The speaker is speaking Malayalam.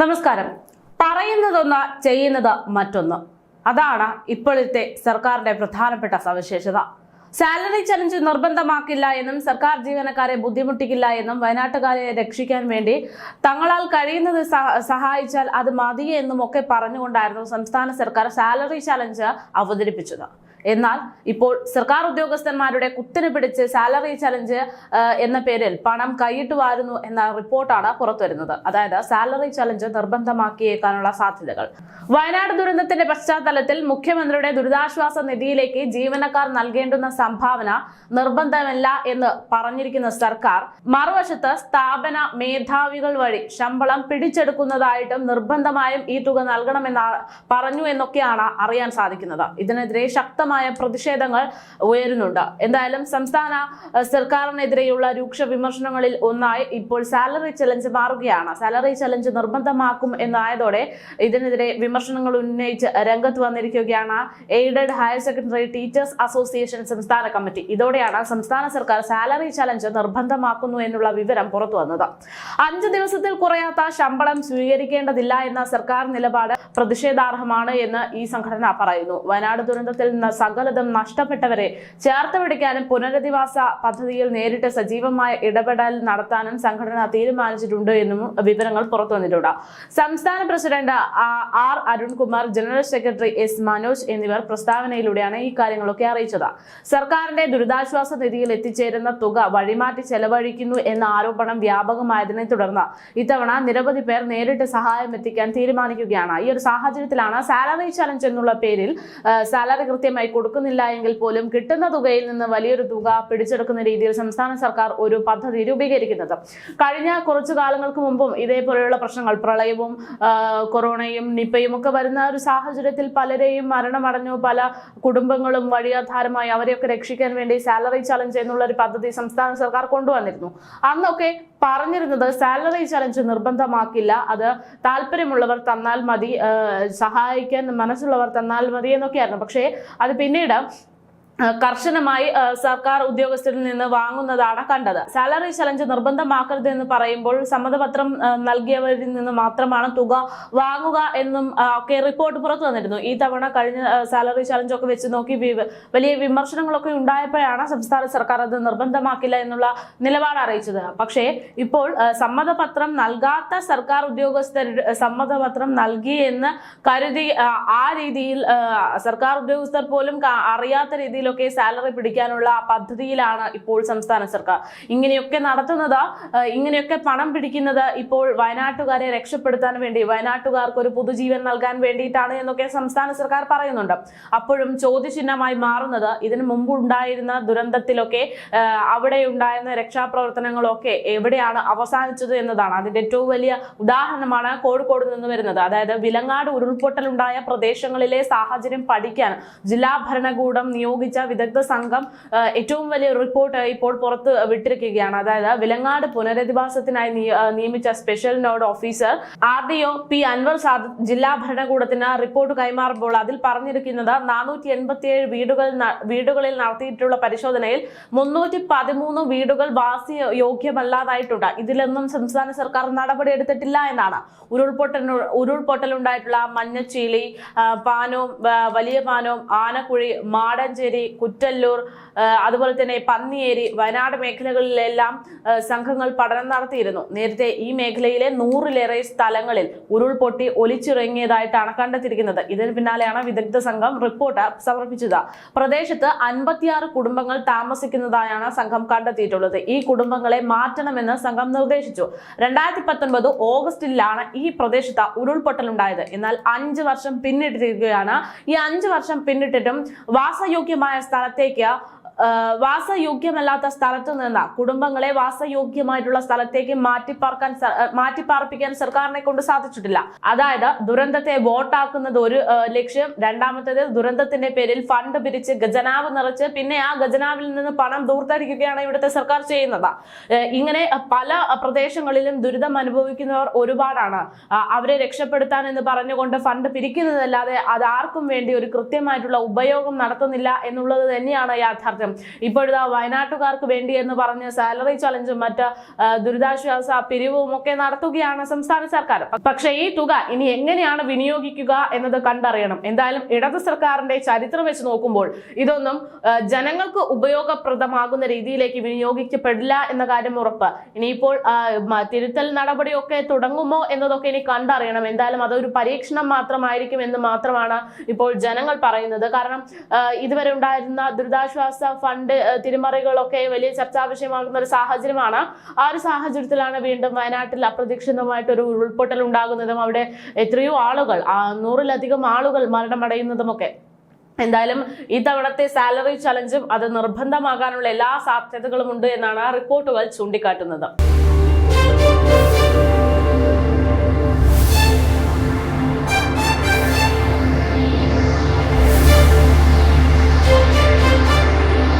നമസ്കാരം. പറയുന്നതൊന്ന് ചെയ്യുന്നത് മറ്റൊന്ന്. അതാണ് ഇപ്പോഴത്തെ സർക്കാരിന്റെ പ്രധാനപ്പെട്ട സവിശേഷത. സാലറി ചലഞ്ച് നിർബന്ധമാക്കില്ല എന്നും സർക്കാർ ജീവനക്കാരെ ബുദ്ധിമുട്ടിക്കില്ല എന്നും വയനാട്ടുകാരെ രക്ഷിക്കാൻ വേണ്ടി തങ്ങളാൽ കഴിയുന്നത് സഹായിച്ചാൽ അത് മതി എന്നും ഒക്കെ പറഞ്ഞുകൊണ്ടായിരുന്നു സംസ്ഥാന സർക്കാർ സാലറി ചലഞ്ച് അവതരിപ്പിച്ചത്. എന്നാൽ ഇപ്പോൾ സർക്കാർ ഉദ്യോഗസ്ഥന്മാരുടെ കുത്തിനെ പിടിച്ച് സാലറി ചലഞ്ച് എന്ന പേരിൽ പണം കൈയിട്ട് വാരുന്നു എന്ന റിപ്പോർട്ടാണ് പുറത്തുവരുന്നത്. അതായത് സാലറി ചലഞ്ച് നിർബന്ധമാക്കിയേക്കാനുള്ള സാധ്യതകൾ. വയനാട് ദുരന്തത്തിന്റെ പശ്ചാത്തലത്തിൽ മുഖ്യമന്ത്രിയുടെ ദുരിതാശ്വാസ നിധിയിലേക്ക് ജീവനക്കാർ നൽകേണ്ടുന്ന സംഭാവന നിർബന്ധമല്ല എന്ന് പറഞ്ഞിരിക്കുന്ന സർക്കാർ മറുവശത്ത് സ്ഥാപന മേധാവികൾ വഴി ശമ്പളം പിടിച്ചെടുക്കുന്നതായിട്ടും നിർബന്ധമായും ഈ തുക നൽകണമെന്ന് പറഞ്ഞു എന്നൊക്കെയാണ് അറിയാൻ സാധിക്കുന്നത്. ഇതിനെതിരെ ശക്തമായ പ്രതിഷേധങ്ങൾ ഉയരുന്നുണ്ട്. എന്തായാലും സംസ്ഥാന സർക്കാരിനെതിരെയുള്ള രൂക്ഷ വിമർശനങ്ങളിൽ ഒന്നായി ഇപ്പോൾ സാലറി ചലഞ്ച് മാറുകയാണ്. സാലറി ചലഞ്ച് നിർബന്ധമാക്കും എന്നായതോടെ ഇതിനെതിരെ വിമർശനങ്ങൾ ഉന്നയിച്ച് രംഗത്ത് വന്നിരിക്കുകയാണ് aided higher secondary teachers association സംസ്ഥാന കമ്മിറ്റി. ഇതോടെയാണ് സംസ്ഥാന സർക്കാർ സാലറി ചലഞ്ച് നിർബന്ധമാക്കുന്നു എന്നുള്ള വിവരം പുറത്തു വന്നത്. അഞ്ച് ദിവസത്തിൽ കുറയാത്ത ശമ്പളം സ്വീകരിക്കേണ്ടതില്ല എന്ന സർക്കാർ നിലപാട് പ്രതിഷേധാർഹമാണ് എന്ന് ഈ സംഘടന പറയുന്നു. വയനാട് ദുരന്തത്തിൽ നിന്ന് സകലതും നഷ്ടപ്പെട്ടവരെ ചേർത്ത് പിടിക്കാനും പുനരധിവാസ പദ്ധതിയിൽ നേരിട്ട് സജീവമായ ഇടപെടൽ നടത്താനും സംഘടന തീരുമാനിച്ചിട്ടുണ്ട് എന്നും വിവരങ്ങൾ പുറത്തു വന്നിട്ടുണ്ട്. സംസ്ഥാന president R Arunkumar general secretary S Manoj എന്നിവർ പ്രസ്താവനയിലൂടെയാണ് ഈ കാര്യങ്ങളൊക്കെ അറിയിച്ചത്. സർക്കാരിന്റെ ദുരിതാശ്വാസ നിധിയിൽ എത്തിച്ചേരുന്ന തുക വഴിമാറ്റി ചെലവഴിക്കുന്നു എന്ന ആരോപണം വ്യാപകമായതിനെ തുടർന്ന് ഇത്തവണ നിരവധി പേർ നേരിട്ട് സഹായം എത്തിക്കാൻ തീരുമാനിക്കുകയാണ്. ഈ ഒരു സാഹചര്യത്തിലാണ് സാലറി ചലഞ്ച് എന്നുള്ള പേരിൽ സാലറി കൃത്യമായി കൊടുക്കുന്നില്ല എങ്കിൽ പോലും കിട്ടുന്ന തുകയിൽ നിന്ന് വലിയൊരു തുക പിടിച്ചെടുക്കുന്ന രീതിയിൽ സംസ്ഥാന സർക്കാർ ഒരു പദ്ധതി രൂപീകരിക്കുന്നത്. കഴിഞ്ഞ കുറച്ചു കാലങ്ങൾക്ക് മുമ്പും ഇതേപോലെയുള്ള പ്രശ്നങ്ങൾ പ്രളയവും കൊറോണയും നിപ്പയും ഒക്കെ വരുന്ന ഒരു സാഹചര്യത്തിൽ പലരെയും മരണമടഞ്ഞു. പല കുടുംബങ്ങളും വഴിയാധാരമായി അവരെയൊക്കെ രക്ഷിക്കാൻ വേണ്ടി സാലറി ചലഞ്ച് എന്നുള്ള ഒരു പദ്ധതി സംസ്ഥാന സർക്കാർ കൊണ്ടുവന്നിരുന്നു. അന്നൊക്കെ പറഞ്ഞിരുന്നത് സാലറി ചലഞ്ച് നിർബന്ധമാക്കില്ല. അത് താല്പര്യമുള്ളവർ തന്നാൽ മതി സഹായിക്കാൻ മനസ്സുള്ളവർ തന്നാൽ മതി എന്നൊക്കെയായിരുന്നു. പക്ഷേ അത് പിന്നീട് കർശനമായി സർക്കാർ ഉദ്യോഗസ്ഥരിൽ നിന്ന് വാങ്ങുന്നതാണ് കണ്ടത്. സാലറി ചലഞ്ച് നിർബന്ധമാക്കരുത് എന്ന് പറയുമ്പോൾ സമ്മതപത്രം നൽകിയവരിൽ നിന്ന് മാത്രമാണ് തുക വാങ്ങുക എന്നും ഒക്കെ റിപ്പോർട്ട് പുറത്തു വന്നിരുന്നു. ഈ തവണ കഴിഞ്ഞ സാലറി ചലഞ്ച് ഒക്കെ വെച്ച് നോക്കി വലിയ വിമർശനങ്ങളൊക്കെ ഉണ്ടായപ്പോഴാണ് സംസ്ഥാന സർക്കാർ അത് നിർബന്ധമാക്കില്ല എന്നുള്ള നിലപാട് അറിയിച്ചത്. പക്ഷേ ഇപ്പോൾ സമ്മതപത്രം നൽകാത്ത സർക്കാർ ഉദ്യോഗസ്ഥർ സമ്മതപത്രം നൽകി എന്ന് കരുതി ആ, രീതിയിൽ സർക്കാർ ഉദ്യോഗസ്ഥർ പോലും അറിയാത്ത അറിയാത്ത രീതിയിലൊക്കെ സാലറി പിടിക്കാനുള്ള പദ്ധതിയിലാണ് ഇപ്പോൾ സംസ്ഥാന സർക്കാർ. ഇങ്ങനെയൊക്കെ നടത്തുന്നത് ഇങ്ങനെയൊക്കെ പണം പിടിക്കുന്നത് ഇപ്പോൾ വയനാട്ടുകാരെ രക്ഷപ്പെടുത്താൻ വേണ്ടി വയനാട്ടുകാർക്ക് ഒരു പുതുജീവൻ നൽകാൻ വേണ്ടിയിട്ടാണ് എന്നൊക്കെ സംസ്ഥാന സർക്കാർ പറയുന്നുണ്ട്. അപ്പോഴും ചോദ്യചിഹ്നമായി മാറുന്നത് ഇതിനു മുമ്പ് ഉണ്ടായിരുന്ന ദുരന്തത്തിലൊക്കെ അവിടെ ഉണ്ടായിരുന്ന രക്ഷാപ്രവർത്തനങ്ങളൊക്കെ എവിടെയാണ് അവസാനിച്ചത് എന്നതാണ്. അതിന്റെ ഏറ്റവും വലിയ ഉദാഹരണമാണ് കോഴിക്കോട് നിന്ന് വരുന്നത്. അതായത് വിലങ്ങാട് ഉരുൾപൊട്ടലുണ്ടായ പ്രദേശങ്ങളിലെ സാഹചര്യം പഠിക്കാൻ ജില്ലാ ഭരണകൂടം നിയോഗിച്ച വിദഗ്ധ സംഘം ഏറ്റവും വലിയ റിപ്പോർട്ട് ഇപ്പോൾ പുറത്ത് വിട്ടിരിക്കുകയാണ്. അതായത് വിലങ്ങാട് പുനരധിവാസത്തിനായി നിയമിച്ച special node officer R D O P Anwar Saad ജില്ലാ ഭരണകൂടത്തിന് റിപ്പോർട്ട് കൈമാറുമ്പോൾ അതിൽ പറഞ്ഞിരിക്കുന്നത് നാനൂറ്റി എൺപത്തിയേഴ് വീടുകൾ വീടുകളിൽ നടത്തിയിട്ടുള്ള പരിശോധനയിൽ മുന്നൂറ്റി പതിമൂന്ന് വീടുകൾ വാസി യോഗ്യമല്ലാതായിട്ടുണ്ട്. ഇതിലൊന്നും സംസ്ഥാന സർക്കാർ നടപടി എടുത്തിട്ടില്ല എന്നാണ്. ഉരുൾപൊട്ടൽ ഉരുൾപൊട്ടലുണ്ടായിട്ടുള്ള മഞ്ഞച്ചീലി പാനോം വലിയ പാനോം ആനക്കുഴി മാടഞ്ചേരി കുറ്റല്ലൂർ അതുപോലെ തന്നെ പന്നിയേരി വയനാട് മേഖലകളിലെല്ലാം സംഘങ്ങൾ പഠനം നടത്തിയിരുന്നു. നേരത്തെ ഈ മേഖലയിലെ നൂറിലേറെ സ്ഥലങ്ങളിൽ ഉരുൾപൊട്ടി ഒലിച്ചിറങ്ങിയതായിട്ടാണ് കണ്ടെത്തിയിരിക്കുന്നത്. ഇതിന് പിന്നാലെയാണ് വിദഗ്ധ സംഘം റിപ്പോർട്ട് സമർപ്പിച്ചത്. പ്രദേശത്ത് അൻപത്തിയാറ് കുടുംബങ്ങൾ താമസിക്കുന്നതായാണ് സംഘം കണ്ടെത്തിയിട്ടുള്ളത്. ഈ കുടുംബങ്ങളെ മാറ്റണമെന്ന് സംഘം നിർദ്ദേശിച്ചു. രണ്ടായിരത്തി പത്തൊൻപത് ഓഗസ്റ്റിലാണ് ഈ പ്രദേശത്ത് ഉരുൾപൊട്ടലുണ്ടായത്. എന്നാൽ അഞ്ച് വർഷം പിന്നിട്ടിരിക്കുകയാണ്. ഈ അഞ്ച് വർഷം പിന്നിട്ടിട്ടും വാസയോഗ്യമായ സ്ഥലത്തേക്ക് വാസയോഗ്യമല്ലാത്ത സ്ഥലത്ത് നിന്ന് കുടുംബങ്ങളെ വാസയോഗ്യമായിട്ടുള്ള സ്ഥലത്തേക്ക് മാറ്റിപ്പാർക്കാൻ മാറ്റിപ്പാർപ്പിക്കാൻ സർക്കാരിനെ കൊണ്ട് സാധിച്ചിട്ടില്ല. അതായത് ദുരന്തത്തെ വോട്ടാക്കുന്നത് ഒരു ലക്ഷ്യം രണ്ടാമത്തേത് ദുരന്തത്തിന്റെ പേരിൽ ഫണ്ട് പിരിച്ച് ഖജനാവ് നിറച്ച് പിന്നെ ആ ഖജനാവിൽ നിന്ന് പണം ദൂർത്തടിക്കുകയാണ് ഇവിടുത്തെ സർക്കാർ ചെയ്യുന്നത്. ഇങ്ങനെ പല പ്രദേശങ്ങളിലും ദുരിതം അനുഭവിക്കുന്നവർ ഒരുപാടാണ്. അവരെ രക്ഷപ്പെടുത്താൻ എന്ന് പറഞ്ഞുകൊണ്ട് ഫണ്ട് പിരിക്കുന്നതല്ലാതെ അത് ആർക്കും വേണ്ടി ഒരു കൃത്യമായിട്ടുള്ള ഉപയോഗം നടത്തുന്നില്ല എന്നുള്ളത് തന്നെയാണ് യാഥാർത്ഥ്യം. മാറ്റം ഇപ്പോഴിതാ വയനാട്ടുകാർക്ക് വേണ്ടി എന്ന് പറഞ്ഞ് സാലറി ചലഞ്ചും മറ്റ് ദുരിതാശ്വാസ പിരിവും ഒക്കെ നടത്തുകയാണ് സംസ്ഥാന സർക്കാർ. പക്ഷേ ഈ തുക ഇനി എങ്ങനെയാണ് വിനിയോഗിക്കുക എന്നത് കണ്ടറിയണം. എന്തായാലും ഇടത് സർക്കാരിന്റെ ചരിത്രം വെച്ച് നോക്കുമ്പോൾ ഇതൊന്നും ജനങ്ങൾക്ക് ഉപയോഗപ്രദമാകുന്ന രീതിയിലേക്ക് വിനിയോഗിക്കപ്പെടില്ല എന്ന കാര്യം ഉറപ്പ്. ഇനിയിപ്പോൾ തിരുത്തൽ നടപടിയൊക്കെ തുടങ്ങുമോ എന്നതൊക്കെ ഇനി കണ്ടറിയണം. എന്തായാലും അതൊരു പരീക്ഷണം മാത്രമായിരിക്കും എന്ന് മാത്രമാണ് ഇപ്പോൾ ജനങ്ങൾ പറയുന്നത്. കാരണം ഇതുവരെ ഉണ്ടായിരുന്ന ദുരിതാശ്വാസ ഫണ്ട് തിരിമറികളൊക്കെ വലിയ ചർച്ചാ വിഷയമാകുന്ന ഒരു സാഹചര്യമാണ്. ആ ഒരു സാഹചര്യത്തിലാണ് വീണ്ടും വയനാട്ടിൽ അപ്രതീക്ഷിതമായിട്ടൊരു ഉരുൾപൊട്ടൽ ഉണ്ടാകുന്നതും അവിടെ എത്രയോ ആളുകൾ നൂറിലധികം ആളുകൾ മരണമടയുന്നതുമൊക്കെ. എന്തായാലും ഇത്തവണത്തെ സാലറി ചലഞ്ചും അത് നിർബന്ധമാകാനുള്ള എല്ലാ സാധ്യതകളും ഉണ്ട് എന്നാണ് റിപ്പോർട്ടുകൾ ചൂണ്ടിക്കാട്ടുന്നത്.